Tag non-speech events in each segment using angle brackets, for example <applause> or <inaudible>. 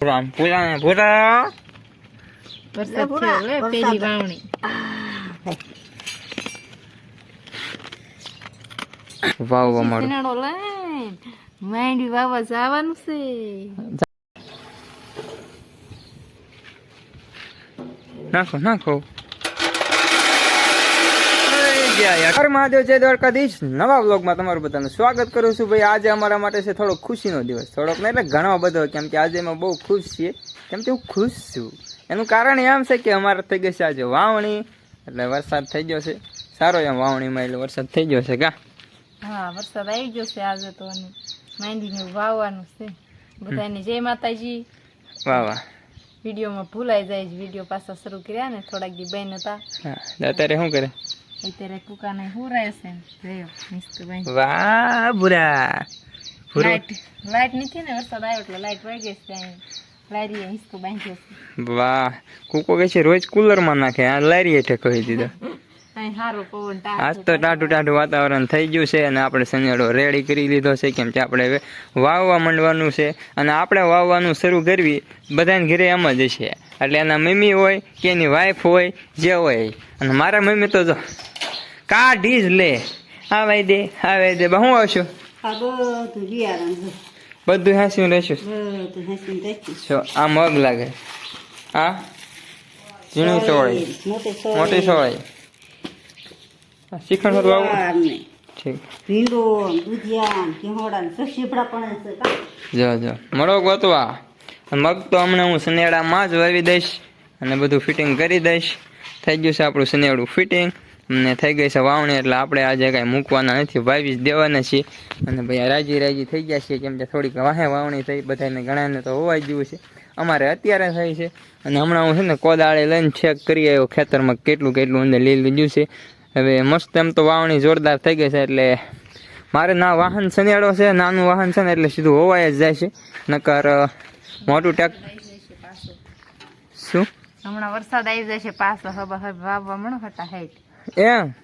પૂરા પૂરા પૂરા. વરસાદ થયો લે પેલી વાવણી. વાવ અમારું. સિનાડો લઈને? માંડી વાવવા જવાનું છે. નાખો નાખો. હર મહાદેવ જય દ્વારકાધીશ. નવા વ્લોગમાં તમારું બધાનું સ્વાગત કરું છું. ભાઈ આજે અમારા માટે છે થોડો ખુશીનો દિવસ. થોડોક નહીં એટલે ઘણો બધો કેમ કે આજે અમે બહુ ખુશ છીએ. કેમ કે હું ખુશ છું. એનું કારણ એમ છે કે અમારે થઈ ગઈ છે આજે વાવણી. એટલે વરસાદ થઈ ગયો છે. સારો એમ વાવણીમાં એટલે વરસાદ થઈ ગયો છે કા? હા વરસાદ આવી ગયો છે આજે તો માંડીને વાવવાનું છે. બધાને જય માતાજી. વાહ વાહ. વિડીયોમાં ભૂલાઈ જાય છે. વીડિયો પાછા શરૂ કર્યા ને થોડાક દી બેન હતા. હા અત્યારે શું કરે? અત્યારે કુકાને છે ને જોયો મિસ્તુભાઈ વાહ બુરા લાઈટ લાઈટ નથી ને વરસાદ આવ્યો એટલે લાઈટ વહી ગઈ છે લારીએ હિસકો બાંધ્યો છે વાહ કૂકો કે છે રોજ કુલરમાં નાખે આ લારી હેઠે કહી દીધો આજ તો ટાઢું ટાઢું વાતાવરણ થઈ ગયું છે અને આપણે શનિયાળો રેડી કરી લીધો છે કેમ કે આપણે વાવવા માંડવાનું છે અને આપણે વાવવાનું શરૂ કરવી બધાને ઘરે એમ જ છે એટલે એના મમ્મી હોય કે એની વાઈફ હોય જે હોય અને મારા મમ્મી તો જો કાઢી જ લે. આવે દે આવે દે બા હું આવશું બધું છે. રહેશું. છો જો આ મગ લાગે. હા? ઝીણી સોળી મોટી સોળી. શ્રીખંડ હતું આવું? ભીંડો દૂધિયા ઘીહોડા સસીપડા પણ છે જો જો. મળો ગોતવા. મગ તો હમણાં હું સનેડામાં જ વાવી દઈશ. અને બધું ફિટિંગ કરી દઈશ. થઈ ગયું છે આપણું સનેડું ફિટિંગ અને થઈ ગઈ છે વાવણી, એટલે આપણે આજે કાંઈ મૂકવાના નથી. વાવી જ દેવાના છીએ. અને ભાઈ રાજી રાજી થઈ ગયા છીએ, કેમ કે થોડીક વાહે વાવણી થઈ બધાને ઘણાને તો હોવાઈ ગયું છે. અમારે અત્યારે થઈ છે, અને હમણાં હું છે ને કોદાળે લઈને ચેક કરી આવ્યો, ખેતરમાં કેટલું કેટલું અંદર લીલ લીધું છે. હવે મસ્ત એમ તો વાવણી જોરદાર થઈ ગઈ છે, એટલે મારે ના વાહન શનિયાળો છે, નાનું વાહન છે ને, એટલે સીધું હોવાય જ જાય છે. નકર મોટું ટેક શું? હમણાં વરસાદ આવી જશે પાછો હવા વાવવા મળો હતા હેઠ. એમ?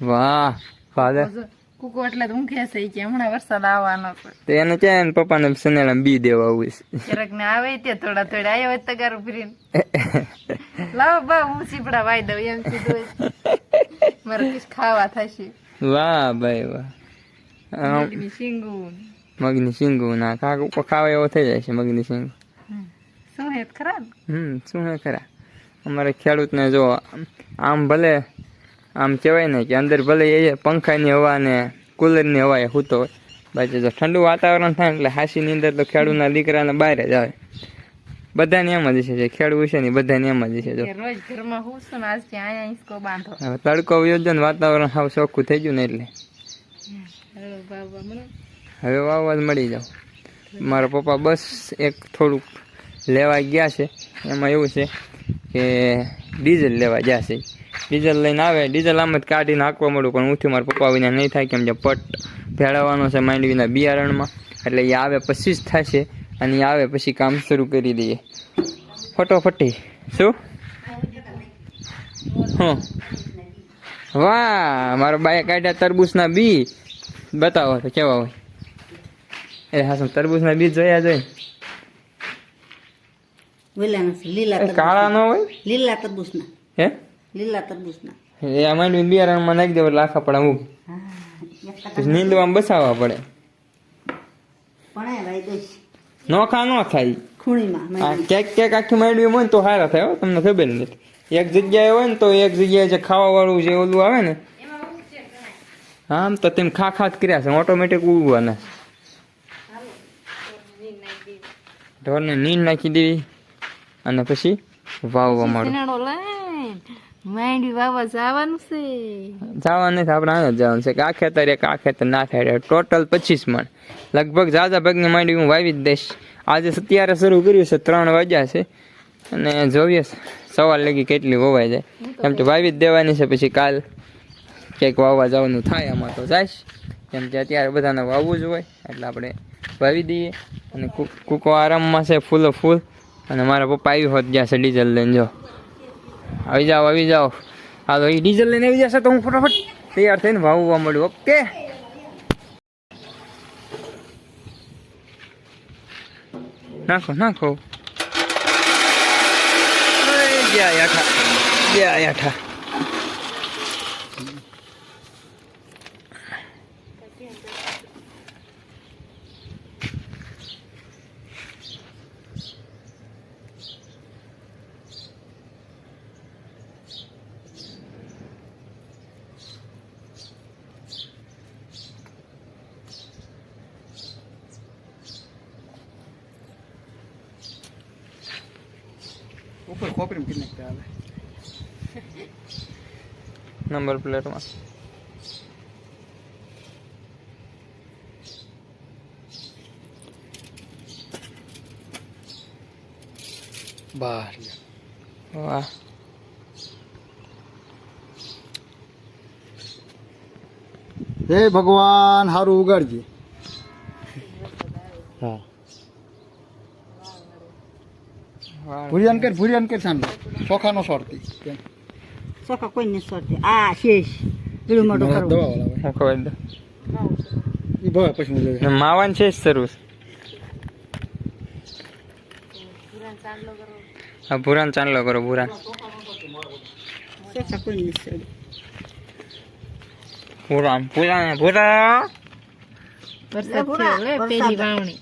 વાહ ફાધર કુકો એટલે તો ઊંઘે છે કે હમણાં વરસાદ આવવાનો છે. તો એને કે એને પપ્પાને સનેડા બી દેવા આવું છે? ક્યારેક ને આવે તે થોડા થોડા આવ્યો હોય તગાર ફરીને <laughs> લાવો બા હું સીપડા વાઈ દઉં એમ કીધું મારે કીશ ખાવા થશે. વાહ ભાઈ વાહ. મગની સિંગુ મગની સિંગુ ના કાક ઉપર ખાવા એવો થઈ જાય છે મગની સિંગુ શું હેત ખરા હમ શું હે ખરા? અમારે ખેડૂતને જો આમ ભલે આમ કહેવાય ને કે અંદર ભલે એ પંખાની હવા ને કુલરની હવા એ સૂતો હોય. બાકી જો ઠંડુ વાતાવરણ થાય એટલે હાસીની અંદર તો ખેડૂતના દીકરાને બહાર જ આવે. બધાને એમ જ છે જે ખેડૂત છે ને બધાને એમ જ છે જો. રોજ ઘરમાં હું છું ને આજથી અહીંયા બાંધો. હવે તડકો યોજન વાતાવરણ સાવ ચોખ્ખું થઈ ગયું ને એટલે. હવે વાવવા જ મળી જાવ મારા પપ્પા બસ એક થોડુંક લેવા ગયા છે. એમાં એવું છે કે ડીઝલ લેવા ગયા છે. ડીઝલ લઈને આવે, ડીઝલ આમ જ કાઢીને નાખવા મળું પણ ઉઠી મારા પપ્પા વિના નહીં થાય, કેમ કે પટ ભેળવવાનો છે માંડવીના બિયારણમાં. એટલે એ આવે પછી જ થશે, અને એ આવે પછી કામ શરૂ કરી દઈએ. ફટોફટી. શું? હં. વાહ, મારા બાએ કાઢ્યા તરબૂચના બી. બતાવો, તો કેવા હોય? એ હા તરબૂચના બીજ જોયા જોઈ લીલા કાળા ન હોય લીલા તરબૂચના હે લીલા તરબૂચના એ આ બિયારણમાં નાખી દેવું એટલે પડે એક નીંદવામાં બસાવવા પડે પણ એ વાઈ નોખા ન થાય ખૂણીમાં ક્યાંક ક્યાંક આખી માંડવી હોય ને તો સારા થાય હો, તમને ખબર નથી એક જગ્યાએ હોય ને તો એક જગ્યાએ જે ખાવા વાળું જે ઓલું આવે ને આમ તો તેમ ખા ખા કર્યા છે ઓટોમેટિક ઉગવાના ઢોરને નીંદ નાખી દેવી અને પછી વાવવા સિનાડો માંડવી વાવવા જવાનું છે. જવા નથી આપણે આને જવાનું છે. કે આ ખેતર એક આ ખેતર ના થાય. ટોટલ પચીસ મણ. લગભગ ઝાઝા ભાગની માંડવી હું વાવી જ દઈશ. આજે અત્યારે શરૂ કર્યું છે ત્રણ વાગ્યા છે. અને જોઈએ સવાર લગી કેટલી વવાઈ જાય. એમ તો વાવી જ દેવાની છે પછી કાલ ક્યાંક વાવવા જવાનું થાય આમાં તો જાય કેમ કે અત્યારે બધાને વાવવું જ હોય એટલે આપણે વાવી દઈએ. અને કૂકો આરામમાં છે ફૂલો ફૂલ અને મારા પપ્પા આવી હોત જશે ડીઝલ લઈને જો. આવી જાઓ આવી જાઓ. હાલો એ ડીઝલ લઈને આવી જશે તો હું ફટાફટ તૈયાર થઈને વાવવા મળ્યું ઓકે? નાખો નાખો. ઓય, ગયા યાઠા ગયા ઉપર ખોપરીમાં કિને આવે નંબર પ્લેટમાં બહાર વાહ. હે ભગવાન હારું ઉગાડજે હા વાહ ભુરિયાન કર ભુરિયાન કર સામે. ચોખાનો સોરતી કેમ? કોઈ નથી સોરતી આ શેષ. પીળું મોટો કરો દવા વાળા હું ખબર દઉં એ ભવે પછી મુજે ને માવાન છે શરૂ. હા ભૂરાન ચાંદલો કરો ભૂરાન. સખા કોઈ નથી સોરતી ભૂરાન ભૂરાન ભૂરા વરસાદ છે પેલી વાવણી.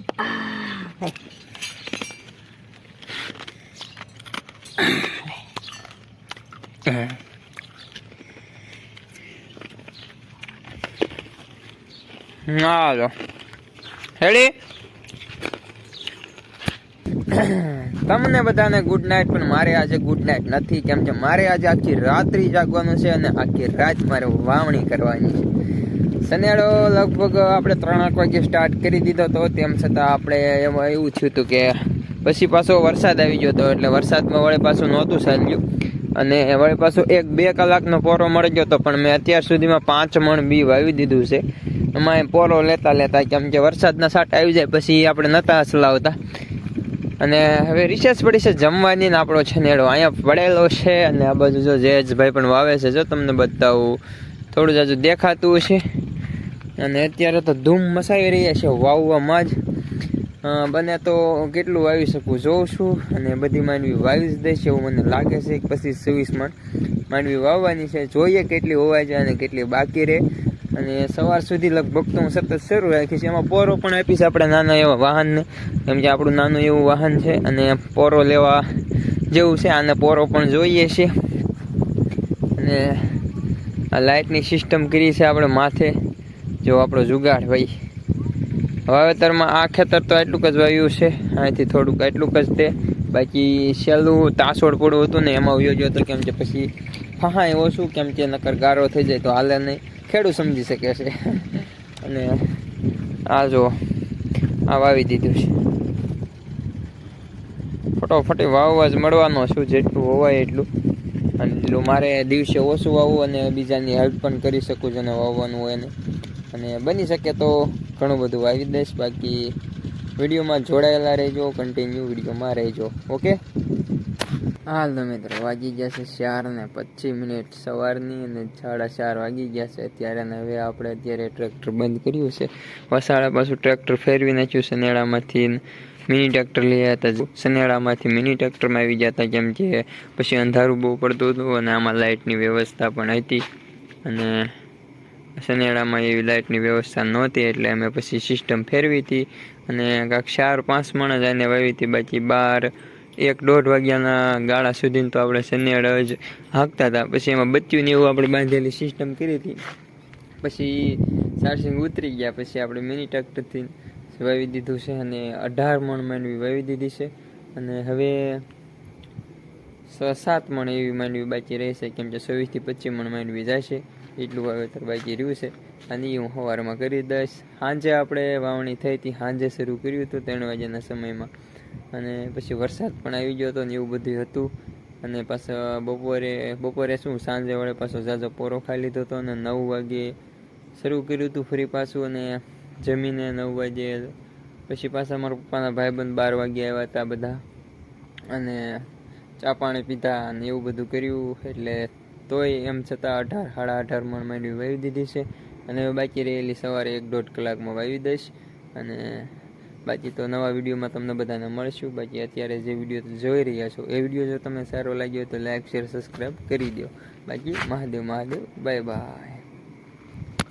હાલો. હેડી તમને બધાને ગુડ નાઇટ પણ મારે આજે ગુડ નાઇટ નથી. કેમ કે મારે આજે આખી રાત્રિ જાગવાનું છે અને આખી રાત મારે વાવણી કરવાની છે. શનિયાળો લગભગ આપણે ત્રણેક વાગે સ્ટાર્ટ કરી દીધો હતો તેમ છતાં આપણે એવું થયું હતું કે પછી પાછો વરસાદ આવી ગયો હતો એટલે વરસાદમાં વળે પાછું નહોતું ચાલ્યું. અને વળી પાછું એક બે કલાકનો પોરો મળી ગયો હતો પણ મેં અત્યાર સુધીમાં પાંચ મણ બી વાવી દીધું છે. એમાં એ પોરો લેતા લેતા કેમ કે વરસાદના સાટ આવી જાય પછી આપણે નતા ચલાવતા અને હવે રિસેસ પડી છે જમવાની ને આપણો છનેડો અહીંયા પડેલો છે અને આ બાજુ જો જયેશભાઈ પણ વાવે છે જો તમને બતાવું. થોડું જાજુ દેખાતું છે અને અત્યારે તો ધૂમ મસાવી રહ્યા છે વાવવામાં જ. બને તો કેટલું વાવી શકું? જોઉં છું અને બધી માંડવી વાવી જ દઈશ એવું મને લાગે છે. પચીસ છવ્વીસ મણ માંડવી વાવવાની છે. જોઈએ કેટલી હોવાય છે અને કેટલી બાકી રહે. અને સવાર સુધી લગભગ તો હું સતત શરૂ રાખીશ. એમાં પોરો પણ આપીશ આપણે નાના એવા વાહનને. કેમ કે આપણું નાનું એવું વાહન છે અને પોરો લેવા જેવું છે. આને પોરો પણ જોઈએ છે. અને આ લાઇટની સિસ્ટમ કરી છે આપણે માથે. જો આપણો જુગાડ ભાઈ વાવેતરમાં આ ખેતર તો એટલું જ વાવ્યું છે. અહીંથી થોડુંક એટલું જ તે બાકી છેલ્લું તાસોડ પડવું હતું ને એમાં વયો ગયો કેમ કે પછી હા એવો શું કેમ કે નકર ગારો થઈ જાય તો હાલે નહીં. ખેડૂત સમજી શકે છે. અને આ જો, આ વાવી દીધું છે. ફટોફટી વાવવા જ મળવાનો છું, જેટલું હોવાય એટલું. અને એટલું મારે દિવસે ઓછું વાવવું અને બીજાની હેલ્પ પણ કરી શકું જેને વાવવાનું હોય ને. અને બની શકે તો ઘણું બધું વાવી દઈશ. બાકી વિડીયોમાં જોડાયેલા રહેજો કન્ટિન્યુ વિડીયોમાં રહેજો. ઓકે હાલ તો મિત્રો વાગી ગયા છે ચાર ને પચીસ મિનિટ સવારની અને સાડા ચાર વાગી ગયા છે. અત્યારે ને હવે આપણે અત્યારે ટ્રેક્ટર બંધ કર્યું છે. વસાડા પાછું ટ્રેક્ટર ફેરવી નાખ્યું છે. મિની ટ્રેક્ટર લઈ આવ્યા હતા. સનેડામાંથી મિની ટ્રેક્ટરમાં આવી ગયા હતા કેમ કે પછી અંધારું બહુ પડતું હતું અને આમાં લાઇટની વ્યવસ્થા પણ હતી. અને સનેડામાં એવી લાઇટની વ્યવસ્થા નહોતી એટલે અમે પછી સિસ્ટમ ફેરવી હતી અને કાંક ચાર પાંચ મણ જ આને વાવી હતી. બાકી બાર એક દોઢ વાગ્યાના ગાળા સુધી તો આપણે સનેડ જ હાંકતા હતા. પછી એમાં બત્યું ને એવું આપણે બાંધેલી સિસ્ટમ કરી હતી. પછી સારસિંગ ઉતરી ગયા. પછી આપણે મિની ટ્રેક્ટરથી વાવી દીધું છે અને અઢાર મણ માંડવી વાવી દીધી છે. અને હવે સાત મણ એવી માંડવી બાકી રહેશે. કેમ કે છવ્વીસથી પચીસ મણ માંડવી જશે. એટલું વાવેતર બાકી રહ્યું છે. અને એ હું સવારમાં કરી દઈશ. સાંજે આપણે વાવણી થઈ હતી, સાંજે શરૂ કર્યું હતું ત્રણ વાગ્યાના સમયમાં. અને પછી વરસાદ પણ આવી ગયો હતો ને એવું બધું હતું. અને પાછા બપોરે બપોરે શું, સાંજે વળે પાછો ઝાઝો પોરો ખાઈ લીધો હતો અને નવ વાગે શરૂ કર્યું હતું ફરી પાછું અને જમીને નવ વાગે પછી પાછા મારા પપ્પાના ભાઈબંધ બાર વાગે આવ્યા હતા બધા. અને ચા પાણી પીધા અને એવું બધું કર્યું એટલે તોય એમ છતાં અઢાર, સાડા અઢાર મણ માંડવી વાવી દીધી છે. અને બાકી રહેલી સવારે એક દોઢ કલાકમાં વાવી દઈશ. અને બાકી તો નવા વિડીયોમાં તમને બધાને મળશું. બાકી અત્યારે જે વીડિયો જોઈ રહ્યા છો, એ વીડિયો જો તમને સારો લાગ્યો તો લાઈક, શેર, સબસ્ક્રાઈબ કરી દો બાકી મહાદેવ મહાદેવ, બાય બાય.